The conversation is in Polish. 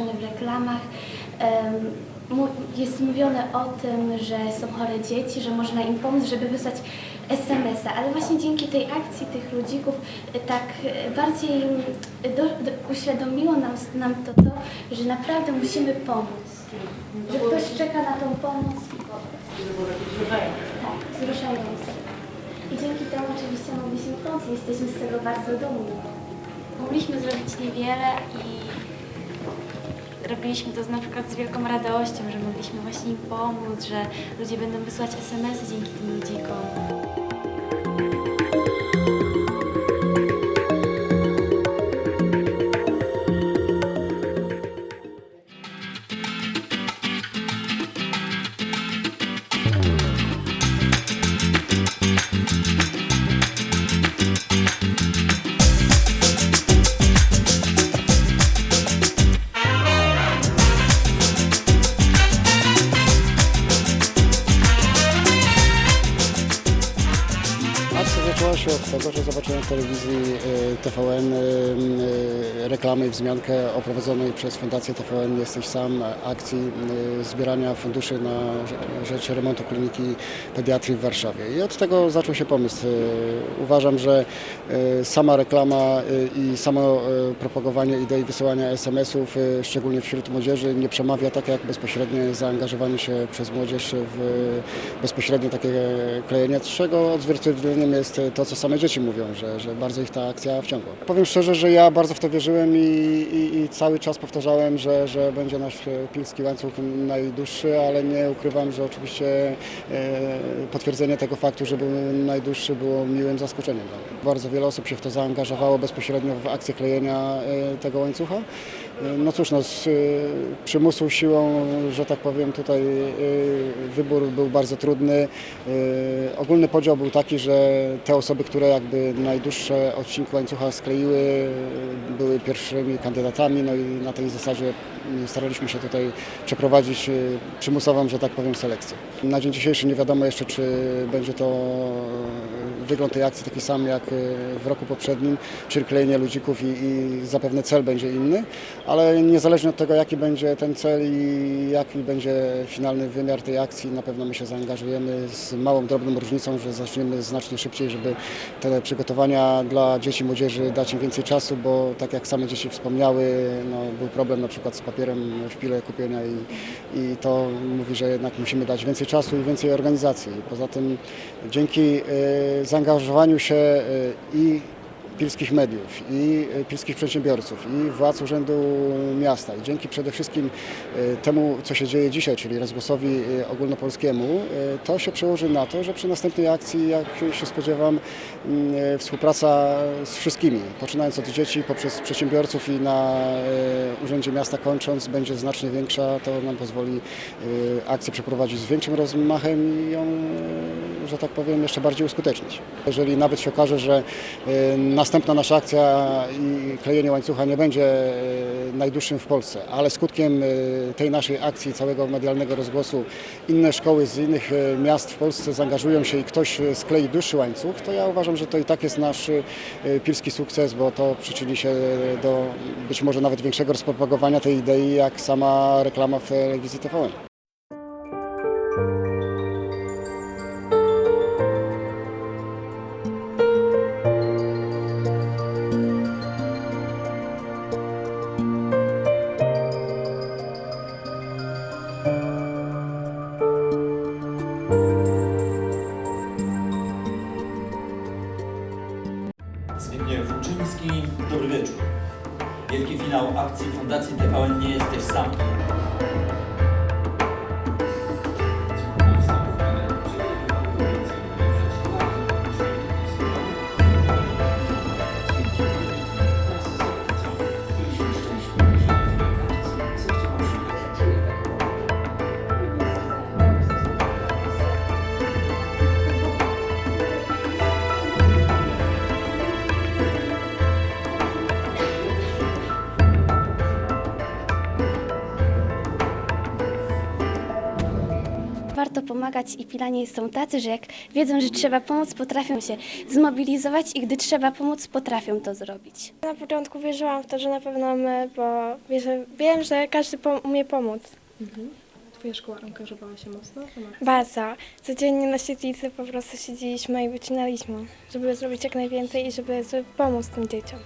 w reklamach. Jest mówione o tym, że są chore dzieci, że można im pomóc, żeby wysłać SMS-a, ale właśnie dzięki tej akcji tych ludzików e, tak e, bardziej e, do, do, uświadomiło nam, nam to to, że naprawdę musimy pomóc. Że ktoś czeka na tą pomoc pomoc. Tak, wzruszające. I dzięki temu oczywiście mogliśmy pomóc. Jesteśmy z tego bardzo dumni. Mogliśmy zrobić niewiele i robiliśmy to na przykład z wielką radością, że mogliśmy właśnie im pomóc, że ludzie będą wysłać SMS-y dzięki tym ludzikom. Tego, że zobaczyłem w telewizji y, TVN y, y, reklamę i wzmiankę o prowadzonej przez Fundację TVN Jesteś Sam akcji zbierania funduszy na rze- rzecz remontu kliniki pediatrii w Warszawie. I od tego zaczął się pomysł. Uważam, że sama reklama i samo propagowanie idei wysyłania SMS-ów, szczególnie wśród młodzieży, nie przemawia tak jak bezpośrednie zaangażowanie się przez młodzież w bezpośrednie takie klejenie, czego odzwierciedleniem jest to, co same dzieci mówią, że, że bardzo ich ta akcja wciągła. Powiem szczerze, że ja bardzo w to wierzyłem i, i, i cały czas powtarzałem, że, że będzie nasz e, pilski łańcuch najdłuższy, ale nie ukrywam, że oczywiście e, potwierdzenie tego faktu, że był najdłuższy było miłym zaskoczeniem. Bardzo wiele osób się w to zaangażowało bezpośrednio w akcję klejenia e, tego łańcucha. No cóż, no, z e, przymusu siłą, że tak powiem, tutaj e, wybór był bardzo trudny. E, Ogólny podział był taki, że te osoby, które jakby najdłuższe odcinki łańcucha skleiły, były pierwszymi kandydatami, no i na tej zasadzie staraliśmy się tutaj przeprowadzić przymusową, że tak powiem, selekcję. Na dzień dzisiejszy nie wiadomo jeszcze, czy będzie to wygląd tej akcji taki sam jak e, w roku poprzednim, czyli klejenie ludzików i, i zapewne cel będzie inny, ale niezależnie od tego, jaki będzie ten cel i jaki będzie finalny wymiar tej akcji, na pewno my się zaangażujemy z małą, drobną różnicą, że zaczniemy znacznie szybciej, żeby te przygotowania dla dzieci, młodzieży dać im więcej czasu, bo tak jak same dzieci wspomniały, no, był problem na przykład z papierem w pile kupienia i, i to mówi, że jednak musimy dać więcej czasu i więcej organizacji. Poza tym dzięki e, zaangażowaniu się e, i pilskich mediów i e, pilskich przedsiębiorców i władz Urzędu Miasta i dzięki przede wszystkim e, temu, co się dzieje dzisiaj, czyli rozgłosowi ogólnopolskiemu, to się przełoży na to, że przy następnej akcji, jak się spodziewam, współpraca z wszystkimi, poczynając od dzieci, poprzez przedsiębiorców i na Urzędzie Miasta kończąc, będzie znacznie większa. To nam pozwoli akcję przeprowadzić z większym rozmachem i ją, że tak powiem, jeszcze bardziej uskutecznić. Jeżeli nawet się okaże, że e, następna nasza akcja i klejenie łańcucha nie będzie e, najdłuższym w Polsce, ale skutkiem e, tej naszej akcji, całego medialnego rozgłosu, inne szkoły z innych miast w Polsce zaangażują się i ktoś sklei dłuższy łańcuch, to ja uważam, że to i tak jest nasz pilski sukces, bo to przyczyni się do być może nawet większego rozpropagowania tej idei, jak sama reklama w telewizji TVN. Finał akcji Fundacji TVN Nie Jesteś Sam. Pomagać i Pilanie są tacy, że jak wiedzą, że trzeba pomóc, potrafią się zmobilizować i gdy trzeba pomóc, potrafią to zrobić. Na początku wierzyłam w to, że na pewno my, bo wierzę, wiem, że każdy pom- umie pomóc. Twoja szkoła angażowała się mocno? Bardzo. Codziennie na świetlicy po prostu siedzieliśmy i wycinaliśmy, żeby zrobić jak najwięcej i żeby, żeby pomóc tym dzieciom.